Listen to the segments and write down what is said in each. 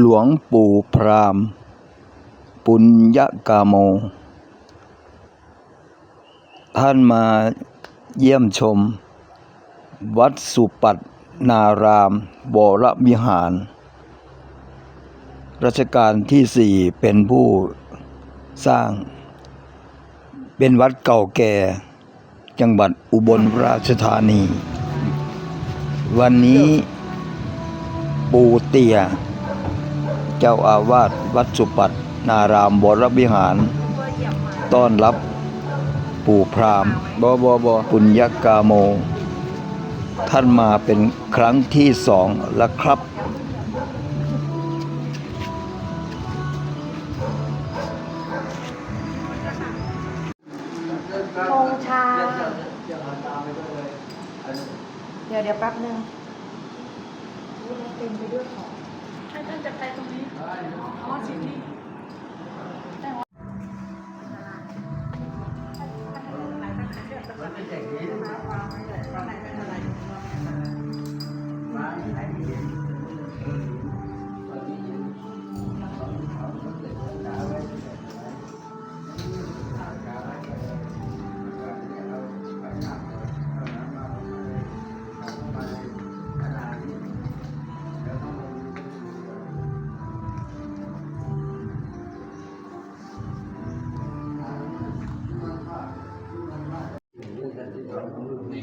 หลวงปู่พราม ปุญญกาโม ท่านมาเยี่ยมชม วัดสุปัตนารามวรวิหาร รัชกาลที่สี่เป็นผู้สร้าง เป็นวัดเก่าแก่ จังหวัดอุบลราชธานี วันนี้ปูเตีย เจ้าอาวาสวัดสุปัตนารามวรวิหาร ต้อนรับปู่พรามบอบอบอปุญญกาโม ท่านมาเป็นครั้งที่สองแล้วครับ ชงชา เดี๋ยวเดี๋ยวแป๊บนึงเต็มไปด้วยของ ท่านจะไปตรงนี้อ๋อสินี่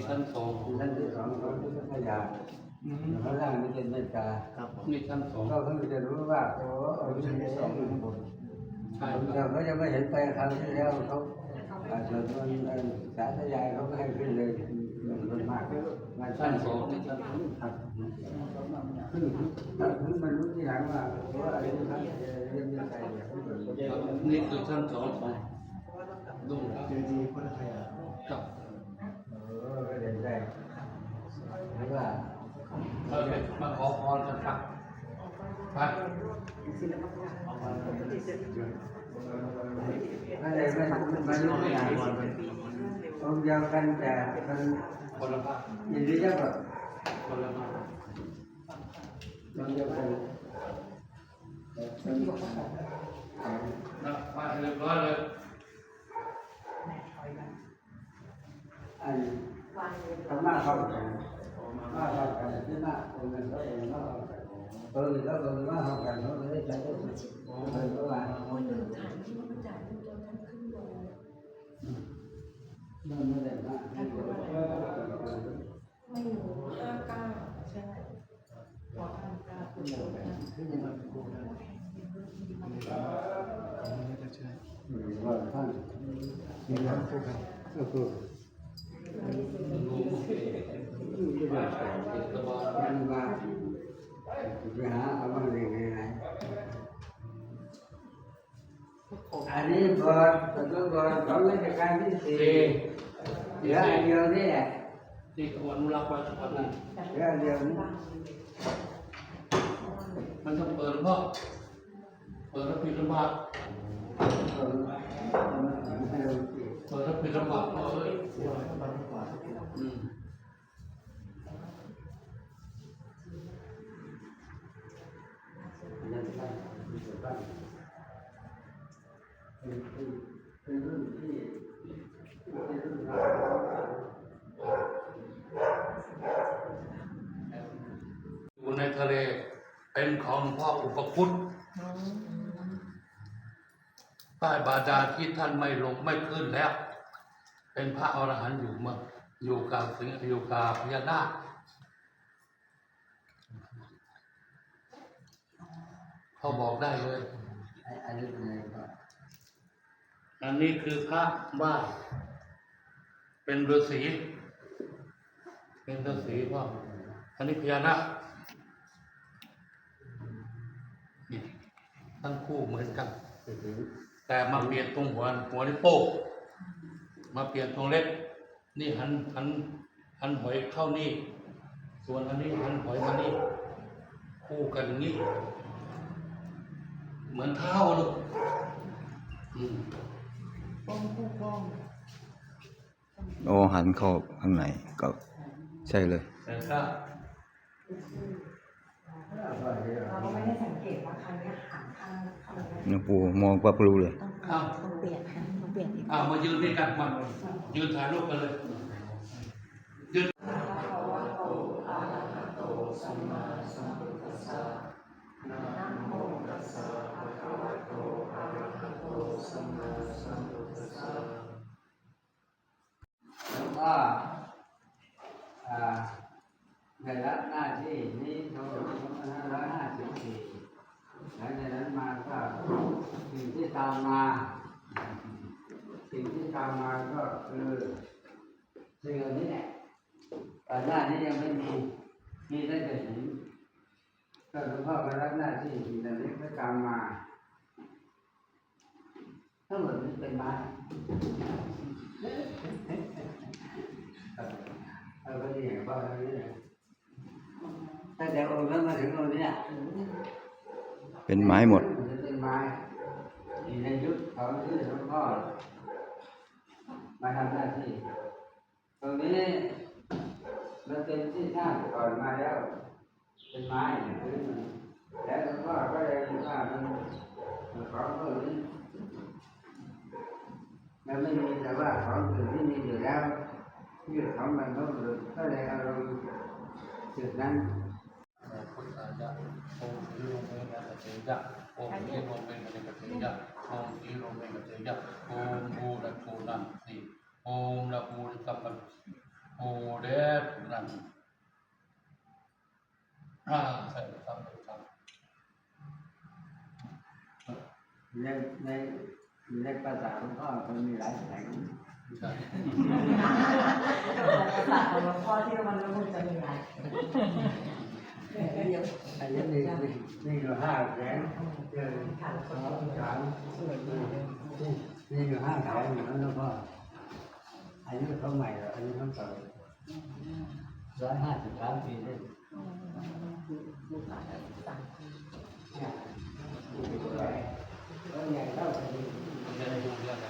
ในขั้นสองท่านที่สองเขาพุทธคยาพระร่างนี้เป็นเมตตาในขั้นสองก็เพิ่งจะรู้ว่าโอ้อายุที่สองอยู่ข้างบนใช่แต่เขาจะไม่เห็นไปครั้งที่แล้วเขาอาจจะมันสาธยายเขาไม่ให้ขึ้นเลยมันมากงานขั้ชั้นนสสอองงในขั้นสองครับเพิ่งเพิ่งมารู้ทีหลังว่าเพราะอะไรที่ท่านเรียนยังไงเนี่ยเพิ่งมารู้นี่คือขั้นสองดูครับเจดีพุทธคยากับ เออก็เรียนได้ หรือว่าเราจะมาขอพรกันครับไปไม่ได้ไม่ไม่รู้ที่ไหนองค์เดียวกันแต่มันคนละภาคยินดีจังแบบคนละภาคองค์เดียวกันนะไปให้เรียบร้อยเลยอันธรรมะเข้ากัน มาเข้ากันที่มาองค์นั้นก็องค์นั้นเข้ากันเออแล้วองค์นั้นเข้ากันเขาเลยใจก็สุดเออก็ว่ามันไม่ได้มาไม่รู้ห้าเก้าใช่ไหมหัวห้าเก้าว่าท่านมีน้ำคู่กันก็คื ทุกคนนั้นเหลืออันเดียวนี่มันต้องเปิดเพราะเปิดรับผิดลำบากเออให้เราสิเปิดรับผิดลำบากเพราะเอ้ยอืม อันนั้นใช่มีส่วนบ้างเป็นเป็นเป็นรุ่นที่เป็นรุ่นเรา อยู่ในทะเล เป็นของพ่ออุปคุตใต้บาดาลที่ท่านไม่ลงไม่ขึ้นแล้ว เป็นพระอรหันต์อยู่มาอยู่กับสิงอยู่กับพญานาคเขาบอกได้เลย อันนี้เป็นไงก็อันนี้คือพระบ้านเป็นฤาษีเป็นฤาษีพ่ออันนี้พญานาคนี่ ทั้งคู่เหมือนกัน แต่มาเปลี่ยนตรงหัวหัวนิ้วโป้งมาเปลี่ยนตรงเล็บ นี่หันหันหันหอยเข้านี่ ส่วนอันนี้หันหอยมานี่ คู่กันอย่างนี้ เหมือนเท้าลูกอืมป้องผู้ป้องโอ้หันเข้าข้างในก็ใช่เลยแต่ถ้าเราก็ไม่ได้สังเกตตว่าครั้งเนี้ยหันข้างเข้าไป หลวงปู่มองปั๊บรู้เลยต้องต้องเปลี่ยนค่ะต้องเปลี่ยนอีกอ้าวมายืนนี่กันมายืนถ่ายรูปกันเลยยืนแล้วก็อ่าได้รับหน้าที่นี้ทศ2554ห ลังจากนั้นมาก็สิ่งที่ตามมา สิ่งที่ตามมาก็คือสิ่งเหล่านี้แหละก่อนหน้านี้ยังไม่มีมีได้แต่หินก็หลวงพ่อมารับหน้าที่สิ่งเหล่านี้ก็ตามมาทั้งหมดนี้เป็นไม้เอาไปที่ไหนบ้างนี่นะตั้งแต่องค์นั้นมาถึงองค์นี้ เป็นไม้หมดเป็นไม้อยู่ในยุคของที่หลวงพ่อมาทำหน้าที่ ตรงนี้มันเป็นที่สร้างก่อนมาแล้ว เป็นไม้พื้นแล้วหลวงพ่อก็เลยว่ามันมันของพวกนี้มันไม่มีแต่ว่าของอื่นที่มีอยู่แล้วที่ของมันก็เลยก็เลยเอาลงจุดนั้น พุทธายะโอมสีโรเมกะเตยะโอมสีโรเมกะเตยะโอมสีโรเมกะเตยะโอมบูระทูนันติโอมละบูริกัปปะโอเดตุนันอ่าใช่ครับครับในในในภาษาหลวงพ่อมันมีหลายแสงใช่ภาษาของหลวงพ่อที่มันรู้จะมีอะไรเดี๋ ยวอันนี้มีมีมีอยู่ห้าแสงเจอสองสามมีอยู่ห้าแสงอยู่นั้นหลวงพ่ออันนี้เขาใหม่เหรออันนี้เขาเก่าร้อยห้าสิบสามปีได้ก็ใหญ่เท่ากันนี้ไม่ได้ดูเรื่องอะไร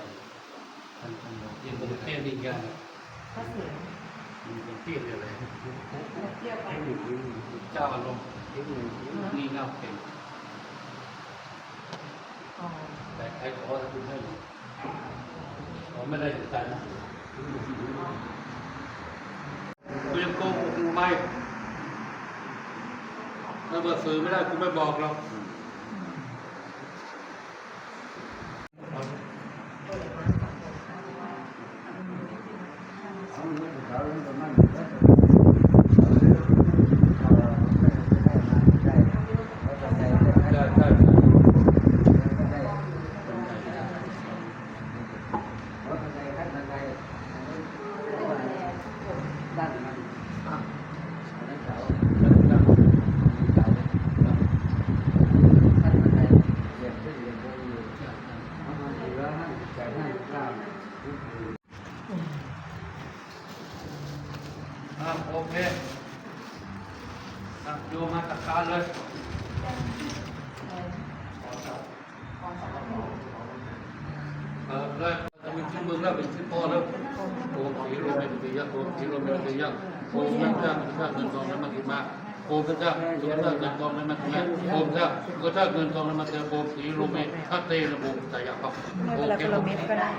ท่านท่านบอกยินดีเที่ยวดีกันก็เสียง ยินดีเที่ยวเลยเที่ยวไปให้ดีดีเจ้าอารมณ์ดีดีงี่เง่าเก่งอ๋อแต่ใครขอจะคุณให้ผมไม่ได้สนใจนะกูยังโกหกกูไม่ถ้าเบอร์สื่อไม่ได้กูไม่บอกหรอก ด้มาได้เขาจะได้ได้ ใช่ ได้ ใช่ รถบันไดขั้นบันไดด้านมันอ่ะอันนั้นเสา แล้วเป็นชื่อพ่อแล้วโอ้สีโรเมนติยะโอ้สีโรเมนติยะโอมนั่งข้างข้างเงินทองนั้นมากินมาโอมพระเจ้าสุขภาพเงินทองนั้นมากินมาโอ้พระเจ้าสุขภาพเงินทองนั้นมาเจอโอ้สีโรเมนทัตเตระบุตยะครับโอ้เป็นไรเมนก็ได้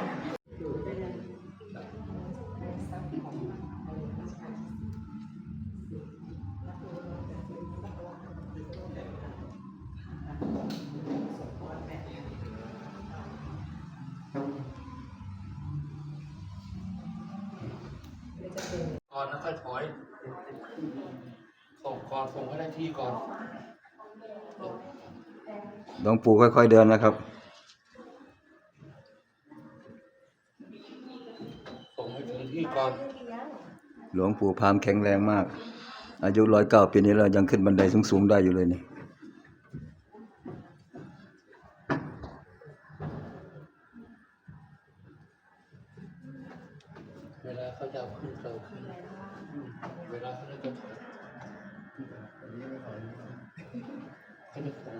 อนแล้วค่อยถอยส่งก่อนส่งให้ได้ที่ก่อนหลวงปู่ค่อย ๆ เดินนะครับ ส่งให้ถึงที่ก่อน หลวงปู่พามแข็งแรงมาก อายุร้อยเก้าปีนี้เรายังขึ้นบันไดสูงๆได้อยู่เลยนี่ เวลาเขาจะเอาขึ้น เราขึ้นเวลาเขาจะถอยเขาจะส่ง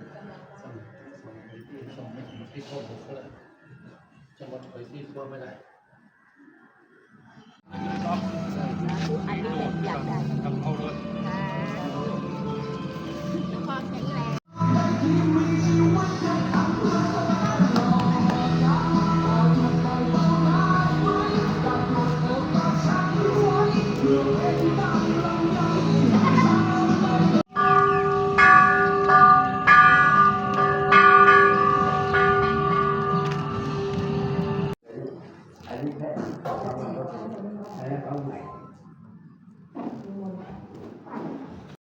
ส่งส่งไปที่ส่งไปถึงที่พ่อผมเขาเลยจะมาถอยที่พ่อไม่ได้อันนี้อยากได้ทำเขาเลยความแข็งแรง